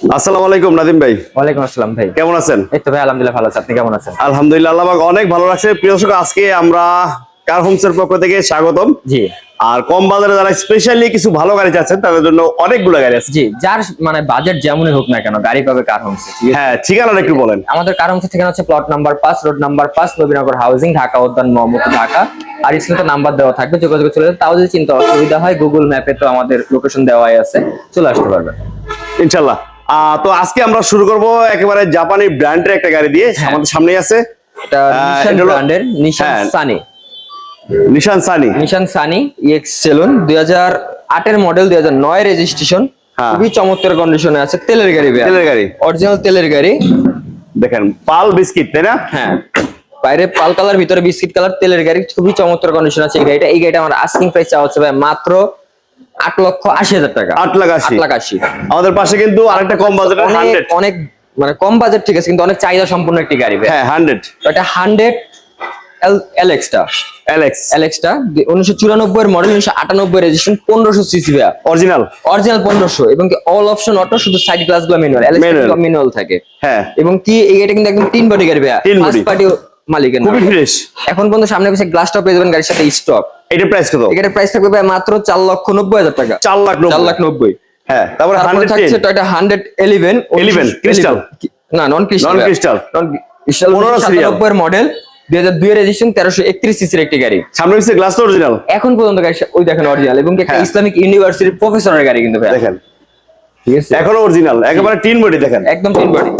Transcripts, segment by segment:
আসসালামু আলাইকুম নাদিম ভাই। ওয়ালাইকুম আসসালাম ভাই। কেমন আছেন? এই তো ভাই আলহামদুলিল্লাহ ভালো আছি। আপনি কেমন আছেন? আলহামদুলিল্লাহ আল্লাহ অনেক ভালো লাগছে প্রিয় দর্শক আজকে আমরা কার হোমস এর পক্ষ থেকে স্বাগতম। জি। আর কম বাজারে যারা স্পেশালি কিছু ভালো গাড়ি চাচ্ছেন তাদের জন্য অনেকগুলো গাড়ি আছে। জি যার মানে বাজেট যেমনই হোক না কেন গাড়ি পাবে কার হোমস হ্যাঁ ঠিকানাটা একটু বলেন। আমাদের কার হোমস ঠিকানা হচ্ছে প্লট নাম্বার পাঁচ রোড নাম্বার পাঁচ নবীনগর হাউজিং ঢাকা উদ্যান মোহাম্মদ ঢাকা। আর স্ক্রিনে নাম্বার দেওয়া থাকবে যোগাযোগ চলে। তাও যদি চিন্তা অসুবিধা হয় গুগল ম্যাপে তো আমাদের লোকেশন দেওয়াই আছে। চলে আসতে পারবেন। ইনশাল্লাহ। তো আজকে আমরা শুরু করব একেবারে জাপানি ব্র্যান্ডের একটা গাড়ি দিয়ে। হ্যাঁ। আমাদের সামনে আছে। এটা নিশান ব্র্যান্ডের নিশান হ্যাঁ। Sunny Nissan Sunny Nissan Sunny EX saloon দুই হাজার মডেল দুই হাজার নয় রেজিস্ট্রেশন হ্যাঁ। খুবই চমৎকার কন্ডিশনে আছে। তেলের গাড়ি তেলের গাড়ি। অরিজিনাল তেলের গাড়ি। দেখেন পাল বিস্কিট তাই না? হ্যাঁ। বাইরে পাল কালার ভিতরে বিস্কিট কালার তেলের গাড়ি। খুবই চমৎকার কন্ডিশন আছে এই গাড়িটা। এই গাড়িটা আমার আস্কিং প্রাইস চাওয়া হচ্ছে ভাই মাত্র আট লক্ষ আশি হাজার টাকা। আট লাখ আশি। লাখ আশি। আমাদের পাশে কিন্তু আরেকটা কম বাজেটের অনেক হান্ড্রেড অনেক মানে কম বাজেট ঠিক আছে কিন্তু অনেক চাহিদা সম্পূর্ণ একটি গাড়ি হ্যাঁ হান্ড্রেড এটা হান্ড্রেড এলেক্সটা অ্যালেক্স এলেক্সটা উনিশশো চুরানব্বই মডেল উনিশশো আটানব্বই রেজিস্ট্রেশন পনেরোশো সিসি ভাইয়া। অরিজিনাল অরিজিনাল পনেরোশো এবং কি অল অপশন অটো শুধু সাইড গ্লাসগুলো ম্যানুয়াল. ম্যানুয়াল থাকে। হ্যাঁ। এবং কি এই গাড়িটা কিন্তু একদম তিন বডি গাড়ি ভাইয়া। তিন body। মালিকের। খুবই ফ্রেশ এখন পর্যন্ত সামনে পিছিয়ে গ্লাসটাও পেয়ে যাবেন গাড়ির সাথে স্টক এটা প্রাইস কত? এটার প্রাইস থাকবে ভাই মাত্র চার লক্ষ নব্বই হাজার টাকা। চার লাখ চার লাখ নব্বই। হ্যাঁ তারপরে থাকছে টয়টা হান্ড্রেড এলিভেন 11, crystal। না non crystal. Non crystal 15 serial। সাতানব্বই মডেল দুই হাজার দুই রেজিস্ট্রেশন তেরোশো একত্রিশ সিসির একটি গাড়ি। সামনে পিছিয়ে গ্লাস তো অরিজিনাল এখন পর্যন্ত গাড়ি ওই দেখেন অরিজিনাল এবং একটা। ইসলামিক ইউনিভার্সিটির প্রফেসরের গাড়ি কিন্তু ভাই দেখেন। এখনও অরিজিনাল একেবারে টিন বডি দেখেন। একদম তিন বডি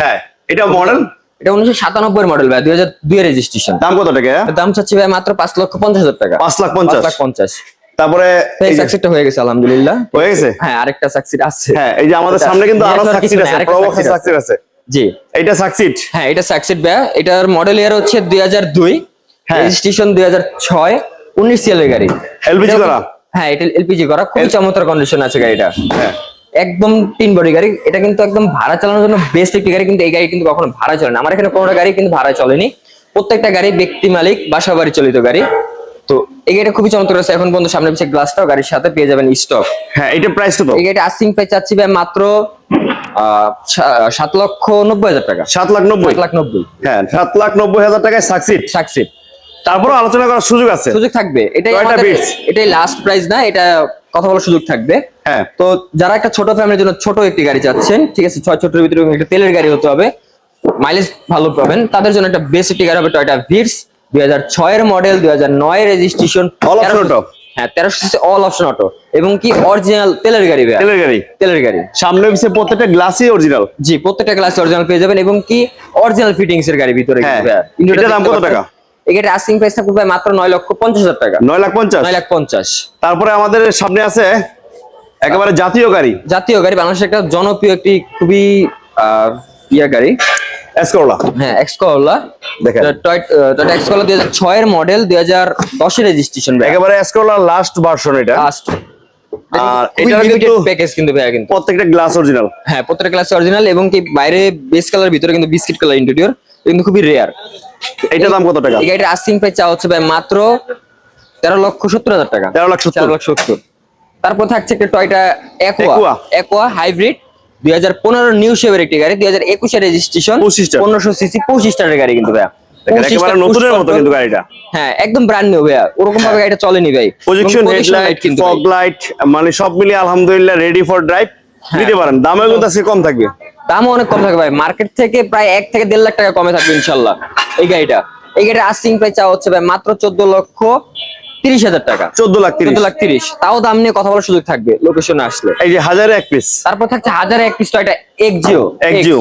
হ্যাঁ এটা মডেল এটা উনিশশো সাতানব্বই মডেল ভাই দুই হাজার দুই রেজিস্ট্রেশন দাম কত টাকা? দাম চাচ্ছি ভাই মাত্র পাঁচ লক্ষ পঞ্চাশ হাজার টাকা। পাঁচ লাখ পঞ্চাশ? লাখ পঞ্চাশ। তারপরে এই সাকসেসটা হয়ে গেছে আলহামদুলিল্লাহ। হয়ে গেছে? হ্যাঁ আরেকটা সাকসিড আছে। হ্যাঁ এই যে আমাদের সামনে কিন্তু আরও Network আছে প্রবক্স succeed আছে। জি। এইটা সাকসিড হ্যাঁ এটা সাকসিড ব্যা এটার মডেল ইয়ার হচ্ছে দুই হাজার দুই। হ্যাঁ। রেজিস্ট্রেশন দুই হাজার ছয়। উনিশ সিএলের গাড়ি। এটা- করা? হ্যাঁ এটা এলপিজি করা। খুবই চমৎকার কন্ডিশন আছে গাড়িটা। হ্যাঁ। একদম তিন বডি গাড়ি। এটা কিন্তু একদম ভাড়া চালানোর জন্য বেস্ট একটি গাড়ি কিন্তু এই গাড়ি কিন্তু কখনো ভাড়া চলে না। আমার এখানে কোনো গাড়ি কিন্তু ভাড়া চলেনি। প্রত্যেকটা গাড়ি ব্যক্তি মালিক বাসা বাড়ি চালিত গাড়ি। তো এই গাড়িটা খুবই চমৎকার আছে এখন পর্যন্ত সামনে পিছিয়ে গ্লাসটাও গাড়ির সাথে পেয়ে যাবেন স্টক হ্যাঁ এটা প্রাইস কত এই গাড়িটা আসিং প্রাইস চাচ্ছি ভাই মাত্র সাত লক্ষ নব্বই হাজার টাকা। সাত লাখ নব্বই? লাখ নব্বই। হ্যাঁ সাত লাখ নব্বই হাজার টাকায় সাকসিড সাকসিড তারপরে আলোচনা করার সুযোগ আছে। সুযোগ থাকবে। এটাই এটাই লাস্ট প্রাইস না এটা কথা বলার সুযোগ থাকবে। হ্যাঁ। তো যারা একটা ছোট ফ্যামিলির জন্য ছোট একটি গাড়ি চাচ্ছেন ঠিক আছে ছয় ছোটের ভিতরে একটা তেলের গাড়ি হতে হবে মাইলেজ ভালো পাবেন। তাদের জন্য একটা বেস্ট একটি গাড়ি হবে টয়টা ভিটস দুই হাজার ছয়ের মডেল দুই হাজার নয় রেজিস্ট্রেশন? হ্যাঁ তেরোশো সিসি অল অপশন অটো এবং কি অরিজিনাল তেলের গাড়ি তেলের গাড়ি। তেলের গাড়ি। সামনে পিছিয়ে প্রত্যেকটা গ্লাসই অরিজিনাল জি প্রত্যেকটা অরিজিনাল পেয়ে যাবেন এবং কি অরিজিনাল ফিটিংস এর গাড়ি ভিতরে হ্যাঁ। দাম কত টাকা? প্রাইস থাকবে ভাই মাত্র নয় লক্ষ পঞ্চাশ হাজার টাকা। নয় লাখ পঞ্চাশ? নয় লাখ পঞ্চাশ। তারপরে আমাদের সামনে আছে একেবারে জাতীয় গাড়ি। জাতীয় গাড়ি বাংলাদেশের একটা জনপ্রিয় একটি খুবই ইয়া গাড়ি। এসকোলা হ্যাঁ এক্সকোলা দেখেন। টয়টা মডেল রেজিস্ট্রেশন একেবারে লাস্ট ভার্সন এটা। লাস্ট আর এটা কিন্তু প্যাকেজ কিন্তু ভাইয়া কিন্তু। প্রত্যেকটা গ্লাস অরিজিনাল হ্যাঁ প্রত্যেকটা ক্লাস অরিজিনাল এবং কি বাইরে বেস কালার ভিতরে কিন্তু বিস্কিট কালার ইন্টেরিয়র কিন্তু খুবই রেয়ার এটা দাম কত টাকা? এই গাড়ির আসিং প্রাইস চা হচ্ছে ভাই মাত্র তেরো লক্ষ সত্তর হাজার টাকা। তেরো লক্ষ সত্তর। তেরো লক্ষ সত্তর। তারপর থাকছে একটা টয়টা। একোয়া একোয়া হাইব্রিড দুই হাজার পনেরো নিউ শেভের একটি গাড়ি দুই হাজার একুশের রেজিস্ট্রেশন 25 পনেরোশো সিসি পঁচিশ টাকার গাড়ি কিন্তু ভাইয়া। দেখেন, 25 একেবারে টা নতুনের মতো কিন্তু গাড়িটা। হ্যাঁ একদম ব্র্যান্ড নিউ ভাইয়া। ওরকম ভাবে গাড়িটা চলেনি ভাই। প্রজেকশন এবং position হেডলাইট ফগ লাইট মানে সব মিলিয়ে আলহামদুলিল্লাহ রেডি ফর ড্রাইভ নিতে পারেন। দামে কিন্তু আজকে কম থাকবে। দামও অনেক কম থাকবে ভাই। মার্কেট থেকে প্রায় এক থেকে দেড় লাখ টাকা কমে থাকবে ইনশাল্লাহ এই গাড়িটা। এই গাড়িটা আসিং প্রাইস চা হচ্ছে ভাই মাত্র চোদ্দ লক্ষ তিরিশ হাজার টাকা। চোদ্দ লাখ তিরিশ। লাখ তিরিশ। তাও দাম নিয়ে কথা বলার সুযোগ থাকবে লোকেশনে আসলে। এই যে হাজারে এক পিস তারপর থাকছে হাজার এক পিস টয়টা এক্সিও Exio।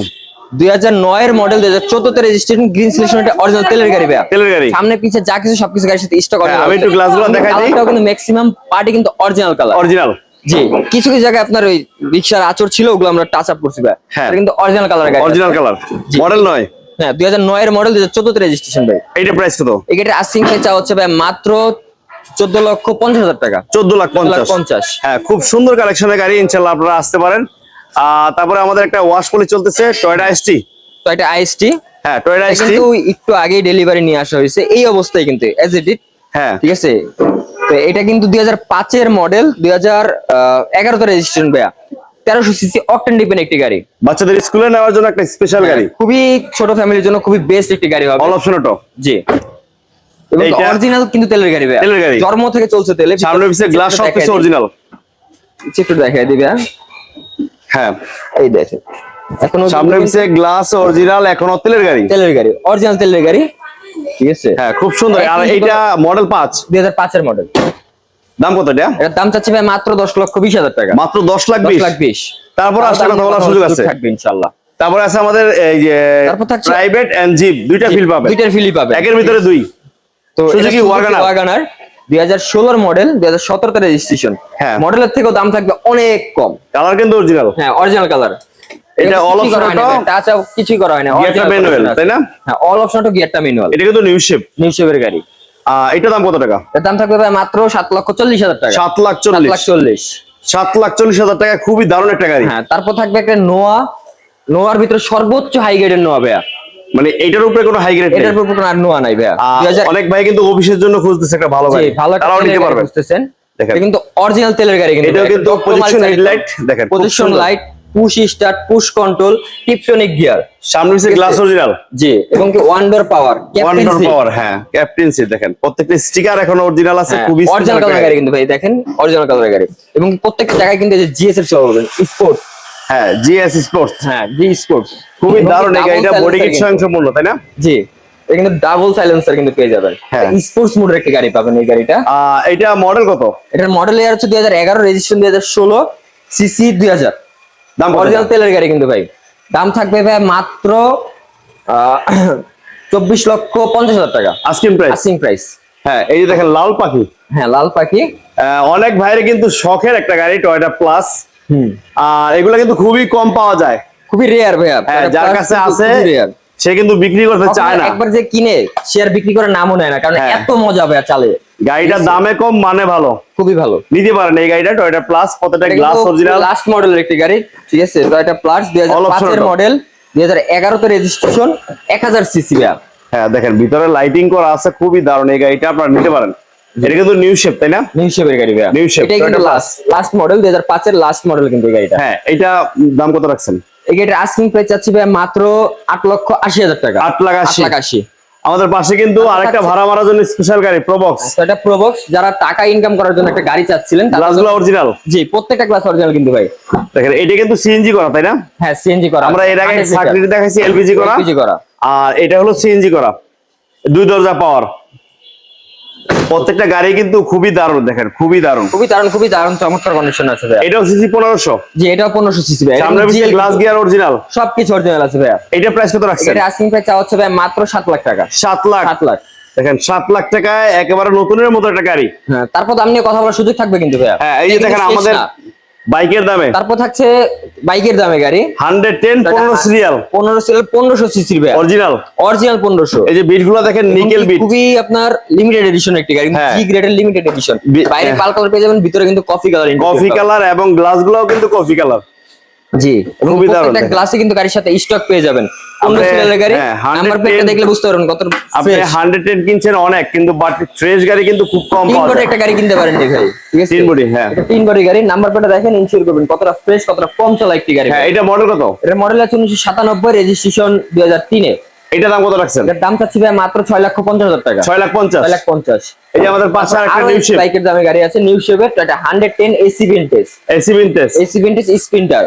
দুই হাজার নয়ের মডেল দুই হাজার চোদ্দতে রেজিস্ট্রেশন গ্রিন সিলেকশন অরিজিনাল তেলের গাড়ি ভাইয়া। তেলের গাড়ি। সামনে পিছে যা কিছু সবকিছু গাড়ির সাথে স্টক হ্যাঁ, আমি একটু glassগুলো দেখাই দিই। কিন্তু ম্যাক্সিমাম পার্টি কিন্তু অরিজিনাল কালার অরিজিনাল জি। কিছু কিছু জায়গায় আপনার ওই রিক্সার আচর ছিল ওগুলো আমরা টাচ আপ করছি ভাই। হ্যাঁ। কিন্তু original colour original colour model নয়। হ্যাঁ দুই হাজার নয়ের মডেল দুই হাজার চোদ্দতে রেজিস্ট্রেশন ভাই। এইটা প্রাইস কত? এই গাড়ির আসিং প্রাইস হচ্ছে ভাই মাত্র চোদ্দ লক্ষ পঞ্চাশ হাজার টাকা। চোদ্দ লাখ পঞ্চাশ। হ্যাঁ খুব সুন্দর কালেকশনের গাড়ি ইনশাল্লাহ আপনারা আসতে পারেন। আহ, তারপরে আমাদের একটা ওয়াশ পলি চলতেছে টয়টা এসটি এটা আইএসটি হ্যাঁ টয়টা এসটি কিন্তু একটু আগেই ডেলিভারি নিয়ে আসা হয়েছে এই অবস্থায় কিন্তু এজ ইট হ্যাঁ। ঠিক আছে? তো এটা কিন্তু দুই হাজার পাঁচের মডেল দুই হাজার এগারোতে রেজিস্ট্রেশন ভাইয়া। তেরোশো সিসি অকটেন ডিপেন্ড একটি গাড়ি। বাচ্চাদের স্কুলে নেওয়ার জন্য একটা স্পেশাল গাড়ি। খুবই ছোট ফ্যামিলির জন্য খুবই বেস্ট একটি গাড়ি হবে। অল অপশন অটো জি। এবং অরিজিনাল কিন্তু তেলের গাড়ি ভাইয়া। তেলের গাড়ি। জন্ম থেকে চলছে তেলে সামনে পিছে গ্লাস সব কিছু অরিজিনাল একটু দেখাই দিবে হ্যাঁ? হ্যাঁ। এই দেখেন। এখন সামনে পিছে গ্লাস অরিজিনাল এখনও তেলের গাড়ি। তেলের গাড়ি অরিজিনাল তেলের গাড়ি। ঠিক আছে? হ্যাঁ খুব সুন্দর। আর এইটা মডেল পাঁচ। দুই হাজার পাঁচের মডেল দাম কত এটা? এটার দাম চাচ্ছি ভাই মাত্র দশ লক্ষ বিশ হাজার টাকা। মাত্র দশ লাখ বিশ? লাখ বিশ। তারপর আসলে কথা বলার সুযোগ আছে? থাকবে ইনশাল্লাহ। তারপরে আছে আমাদের এই যে প্রাইভেট এন্ড জিপ দুইটা ফিল পাবে। দুইটার ফিলি পাবে। একের ভিতরে দুই। তো Wagoner। ওয়াগানার হাজার ষোলোর মডেল দুই হাজার সতেরোতে রেজিস্ট্রেশন হ্যাঁ। মডেলের থেকেও দাম থাকবে অনেক কম। কালার কিন্তু অরিজিনাল হ্যাঁ অরিজিনাল কালার এটা? টাচ আপ কিছুই করা হয় না condition আছে। তাই না? হ্যাঁ অল অপশন তো গিয়ারটা ম্যানুয়াল এটা কিন্তু নিউ শেপ নিউ শেপের গাড়ি। এটা দাম কত টাকা? এর দাম থাকবে ভাই মাত্র সাত লক্ষ চল্লিশ হাজার টাকা। সাত লাখ লাখ চল্লিশ। সাত লাখ চল্লিশ হাজার টাকা খুবই দারুণ একটা গাড়ি। হ্যাঁ তারপর থাকবে একটা নোয়া নোয়ার ভিতরে সর্বোচ্চ হাই গ্রেডের নোয়া ভাইয়া। মানে এটার উপরে কোনো হাই গ্রেড এটার উপর কোনো আর নোয়া নাই ভাইয়া। অনেক ভাই কিন্তু অফিসের জন্য খুঁজতেছে একটা ভালো গাড়ি। জি, ভালো তারাও নিতে গাড়ি পারবেন খুঁজতেছেন। দেখেন। কিন্তু অরিজিনাল তেলের গাড়ি কিন্তু এটাও কিন্তু পজিশন হেডলাইট দেখেন position light push start push control tiptronic gear সামনে পিছে গ্লাস অরিজিনাল জি এবং কি ওয়ান্ডার পাওয়ার ওয়ান্ডার পাওয়ার হ্যাঁ ক্যাপ্টেন সিট দেখেন প্রত্যেকটা স্টিকার এখন অরিজিনাল আছে খুবই অরিজিনাল কালার গাড়ি কিন্তু ভাই দেখেন অরিজিনাল কালার গাড়ি। এবং প্রত্যেকটা জায়গায় কিন্তু জিএস এর সহ পাবেন স্পোর্টস হ্যাঁ জিএস স্পোর্টস হ্যাঁ জি স্পোর্টস খুবই দারুণ এই গাড়িটা বডি কিট স্বয়ংসম্পূর্ণ তাই না? জি কিন্তু ডাবল সাইলেন্সার কিন্তু পেয়ে যাবেন। হ্যাঁ। স্পোর্টস মোডের একটা গাড়ি পাবেন এই গাড়িটা। এটা মডেল কত? এটার মডেল ইয়ার হচ্ছে দুই হাজার এগারো রেজিস্ট্রেশন দুই হাজার ষোলো সিসি দুই হাজার। দাম অরিজিনাল তেলের গাড়ি কিন্তু ভাই। দাম থাকবে ভাই মাত্র চব্বিশ লক্ষ পঞ্চাশ হাজার টাকা। আস্কিং প্রাইস আস্কিং প্রাইস হ্যাঁ এই যে দেখেন লাল পাখি। হ্যাঁ লাল পাখি। অনেক ভাইয়ের কিন্তু শখের একটা গাড়ি টয়টা প্লাস হুম। আর এগুলো কিন্তু খুবই কম পাওয়া যায়। খুবই রেয়ার ভাইয়া। হ্যাঁ যার কাছে আছে রেয়ার সে কিন্তু বিক্রি করতে চায় না। একবার যে কিনে শেয়ার বিক্রি করার নামও নেয় না কারণ হ্যাঁ। এত মজা ভাইয়া চালে। গাড়িটার দামে কম মানে ভালো। খুবই ভালো। নিতে পারেন এই গাড়িটা টয়টা প্লাস প্রত্যেকটা গ্লাস অরিজিনাল লাস্ট মডেলের একটি গাড়ি ঠিক আছে? তো এটা প্লাস দুই হাজার All option পাঁচের auto। মডেল দুই হাজার এগারোতে রেজিস্ট্রেশন এক হাজার সিসি ভাইয়া। হ্যাঁ দেখেন ভিতরে লাইটিং করা আছে খুবই দারুণ এই গাড়িটা আপনারা নিতে পারেন। এটা কিন্তু নিউ শেপ তাই না? নিউ শেপের গাড়ি ভাইয়া। New shape, এটাই কিন্তু লাস্ট লাস্ট মডেল দুই হাজার পাঁচের লাস্ট মডেল কিন্তু এই গাড়িটা। হ্যাঁ এটা দাম কত রাখছেন? এই আস্কিং প্রাইস চাচ্ছি ভাই মাত্র আট লক্ষ আশি হাজার টাকা। আট লাখ আশি। লাখ আশি। আমাদের পাশে কিন্তু আরেকটা ভাড়া মারার জন্য স্পেশাল গাড়ি প্রবক্স এটা প্রবক্স যারা টাকা ইনকাম করার জন্য একটা গাড়ি চাচ্ছিলেন গ্লাসগুলো অরিজিনাল জি প্রত্যেকটা ক্লাস অরিজিনাল কিন্তু ভাই। দেখেন এটা কিন্তু সিএনজি করা তাই না? হ্যাঁ সিএনজি করা। আমরা এর আগে চাকরি দেখাইছি এলপিজি করা। এলপিজি করা। আর এটা হলো সিএনজি করা। দুই দরজা পাওয়ার প্রত্যেকটা গাড়ি কিন্তু খুবই দারুণ দেখেন খুবই দারুণ। খুবই দারুণ খুবই দারুণ চমৎকার কন্ডিশন আছে ভাই এটাও সিসি 1500 জি এটাও 1500 সিসি ভাই সামনে পিছিয়ে গ্লাস গিয়ার অরিজিনাল সবকিছু অরিজিনাল আছে ভাই এটা প্রাইস কত রাখছেন? এটা আস্কিং প্রাইস চাওয়া হচ্ছে ভাই মাত্র 7 লাখ টাকা। 7 লাখ। 7 লাখ। দেখেন 7 লাখ টাকায় একেবারে নতুনের মতো একটা গাড়ি। হ্যাঁ তারপর আপনি কথা বলার সুযোগ থাকবে কিন্তু ভাই হ্যাঁ এই যে দেখেন আমাদের। বাইকের দামে? তারপর থাকছে বাইকের দামে গাড়ি। হান্ড্রেড টেন পনেরো সিরিয়াল। পনেরো সিরিয়াল পনেরোশো সিসির অরিজিনাল অরিজিনাল পনেরোশো। এই যে বিটগুলো দেখেন নিকেল বিট খুবই আপনার লিমিটেড এডিশন একটি গাড়ি হ্যাঁ। জি গ্রেডের লিমিটেড এডিশন বাইরে হ্যাঁ। পাল কালার পেয়ে যাবেন ভিতরে কিন্তু কফি কালার কফি কালার এবং গ্লাস গুলাও কিন্তু কফি কালার জি। প্রত্যেকটা। গ্লাসে কিন্তু গাড়ির সাথে স্টক পেয়ে যাবেন। সিরিয়ালের গাড়ি হ্যাঁ, 110 নাম্বার প্লেটটা দেখলে বুঝতে পারবেন কত আপনি fresh। হান্ড্রেড টেন কিনছেন অনেক কিন্তু বাট ফ্রেশ গাড়ি কিন্তু খুব কম পাওয়া যায়। একটা গাড়ি কিনতে পারেন নি ভাই ঠিক আছে? তিন বডি হ্যাঁ। এটা তিন বডি গাড়ি নাম্বার প্লেটটা দেখেন করবেন কতটা ফ্রেশ কতটা কম চলা একটি গাড়ি হ্যাঁ এটা মডেল কত? এর মডেল আছে উনিশশো সাতানব্বই রেজিস্ট্রেশন দুই হাজার তিনে এটা দাম কত রাখছেন? এটার দাম চাচ্ছি ভাই মাত্র ছয় লক্ষ পঞ্চাশ হাজার টাকা। লাখ পঞ্চাশ। ছয় লাখ পঞ্চাশ। এই যে আমাদের পাশে আরেকটা আরও নিউ শেপ বাইকের দামে গাড়ি আছে নিউ শেপের এটা hundred ten AC vintage AC vintage AC vintage Sprinter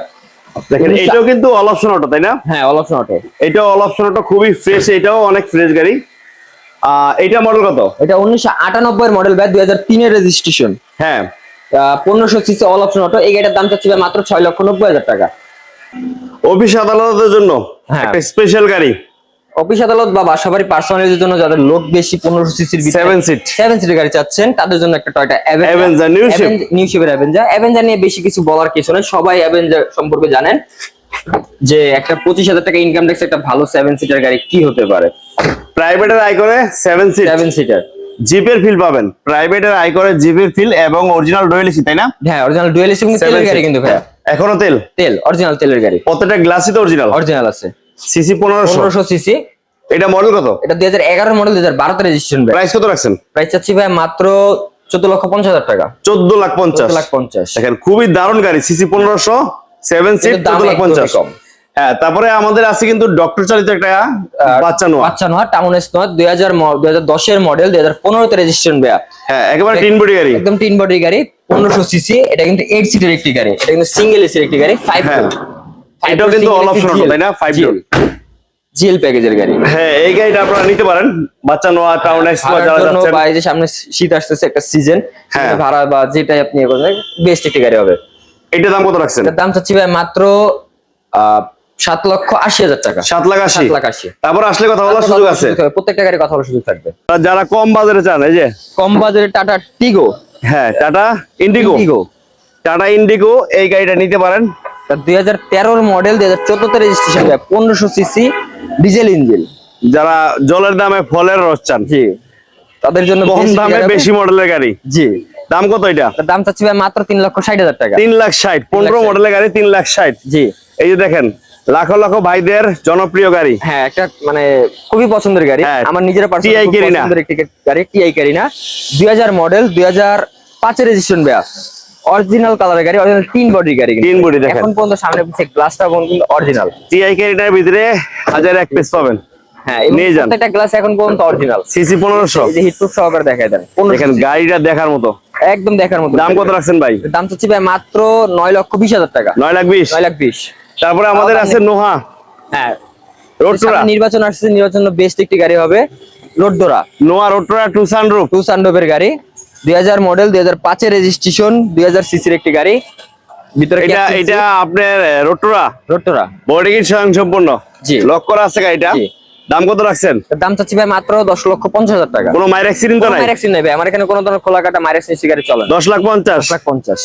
দেখেন এটাও কিন্তু অল অপশন অটো তাই না? হ্যাঁ অল অপশন অটো এটাও অল অপশন অটো খুবই ফ্রেশ এটাও অনেক ফ্রেশ গাড়ি। এটা মডেল কত? এটা উনিশশো আটানব্বই মডেল ব্যাগ দুই হাজার তিনের রেজিস্ট্রেশন হ্যাঁ। পনেরোশো সিসি অল অপশন অটো এই গাড়িটার দাম চাচ্ছি মাত্র ছয় লক্ষ নব্বই হাজার টাকা। অফিস আদালতের জন্য হ্যাঁ। একটা স্পেশাল গাড়ি। অফিস আদালত বা বাসাবাড়ি পার্সোনালিটির জন্য যাদের লোক বেশি পনেরোশো সিসির সেভেন সিট সেভেন সিটের গাড়ি চাচ্ছেন তাদের জন্য একটা টয়টা shape। নিউ শেপের অ্যাভেঞ্জার অ্যাভেঞ্জার নিয়ে বেশি কিছু বলার কিছু নেই। সবাই অ্যাভেঞ্জার সম্পর্কে জানেন যে একটা পঁচিশ হাজার টাকা ইনকাম ট্যাক্স একটা ভালো সেভেন সিটার গাড়ি কি হতে পারে? প্রাইভেটের আয় করে সেভেন সিট সেভেন সিটার জিপের ফিল পাবেন। প্রাইভেটের আয় করে জিপের ফিল এবং অরিজিনাল ডুয়েল এসি তাই না? হ্যাঁ অরিজিনাল ডুয়েল এসি Seven তেলের গাড়ি কিন্তু ভাইয়া। এখনও তেল? তেল অরিজিনাল তেলের গাড়ি। প্রত্যেকটা গ্লাসই তো অরিজিনাল অরিজিনাল আছে। সিসি পনেরোশো। পনেরোশো সিসি। এটা মডেল কত? এটা দুই হাজার এগারো মডেল দুই হাজার বারোতে রেজিস্ট্রেশন প্রাইস কত রাখছেন? প্রাইস চাচ্ছি ভাই মাত্র চোদ্দ লক্ষ পঞ্চাশ হাজার টাকা। চোদ্দ লাখ পঞ্চাশ। লাখ পঞ্চাশ। দেখেন খুবই দারুণ গাড়ি সিসি পনেরোশো সেভেন সিট দাম লাখ পঞ্চাশ। কম। হ্যাঁ তারপরে আমাদের আছে কিন্তু ডক্টর চালিত একটা বাচ্চা নোয়া। বাচ্চা নোয়া টাউন স্নোয়া দুই হাজার দুই হাজার দশের মডেল দুই হাজার পনেরোতে রেজিস্ট্রেশন বেয়া হ্যাঁ একেবারে তিন বডি গাড়ি। একদম তিন বডি গাড়ি পনেরোশো সিসি এটা কিন্তু এইট সিটের একটি গাড়ি এটা কিন্তু সিঙ্গেল এসির একটি গাড়ি ফাইভ। এটাও কিন্তু অল অপশন তাই না? ফাইভ ডোর জিএল প্যাকেজের গাড়ি। হ্যাঁ এই গাড়িটা আপনারা নিতে পারেন। বাচ্চা নোয়া টাউন ভাড়ার যারা যাচ্ছেন। সামনে শীত আসতেছে একটা সিজন হ্যাঁ। ভাড়া বা যেটাই আপনি বেস্ট একটি গাড়ি হবে। এটা দাম কত রাখছেন? এটার দাম চাচ্ছি ভাই মাত্র সাত লক্ষ আশি হাজার টাকা। সাত লাখ আশি? লাখ আশি। তারপর আসলে কথা বলার সুযোগ আছে। প্রত্যেকটা গাড়ি কথা বলার সুযোগ থাকবে। যারা কম বাজারে চান এই যে? কম বাজারে টাটা টিগো। হ্যাঁ টাটা ইন্ডিগো। টাটা ইন্ডিগো এই গাড়িটা নিতে পারেন। দুই হাজার তেরোর মডেল দুই হাজার চোদ্দতে রেজিস্ট্রেশন পনেরোশো সিসি ডিজেল ইঞ্জিন যারা জলের দামে ফলের রস চান। জি। তাদের জন্য কম দামে বেশি মডেলের গাড়ি। জি। দাম কত এটা? দাম চাচ্ছি ভাই মাত্র তিন লক্ষ ষাট হাজার টাকা। তিন লাখ ষাট। পনেরো মডেলের গাড়ি তিন লাখ ষাট। জি। এই যে দেখেন লাখো লাখো ভাইদের জনপ্রিয় গাড়ি। হ্যাঁ একটা মানে খুবই পছন্দের গাড়ি। হ্যাঁ, আমার নিজের। পছন্দের একটি গাড়ি টিআই ক্যারিনা দুই হাজার মডেল দুই হাজার পাঁচের রেজিস্ট্রেশন বেয়া অরিজিনাল কালারের গাড়ি অরিজিনাল তিন বডি গাড়ি। তিন body দেখেন। এখন পর্যন্ত সামনে পিছিয়ে গ্লাসটা কিন্তু অরিজিনাল টিআই ক্যারিটার ভিতরে হাজার এক পিস পাবেন। হ্যাঁ। প্রত্যেকটা গ্লাস এখন পর্যন্ত অরিজিনাল সিসি পনেরোশো। এই যে হিটপ্রুফ সহকারে দেখায় দেন। দেখেন গাড়িটা দেখার মতো। একদম দেখার মতো। দাম কত রাখছেন ভাই? দাম চাচ্ছি ভাই মাত্র নয় লক্ষ বিশ হাজার টাকা। নয় লাখ বিশ? নয় লাখ বিশ। তারপরে আমাদের আছে নোহা। হ্যাঁ। রোডটোরা নির্বাচন আসছে নির্বাচন বেস্ট একটি গাড়ি হবে রোডদোরা নোয়া রোডটোরা টু সানরুফ টু সানডোভের গাড়ি। দুই হাজার মডেল দুই হাজার পাঁচের রেজিস্ট্রেশন দুই হাজার সিসির একটি গাড়ি। ভিতরে এটা এটা আপনার রোটরা রোটরা বডি কিট স্বয়ং সম্পূর্ণ জি। লক করা আছে গাড়িটা। দাম কত রাখছেন? দাম চাচ্ছি ভাই মাত্র দশ লক্ষ পঞ্চাশ হাজার টাকা। কোনো মায়ের অ্যাক্সিডেন্ট তো নাই? মাইরেক্সিন ভাই। আমার এখানে কোনো ধরনের খোলা কাটা মাইরেক্সিন গাড়ি চলে। দশ লাখ পঞ্চাশ? লাখ পঞ্চাশ।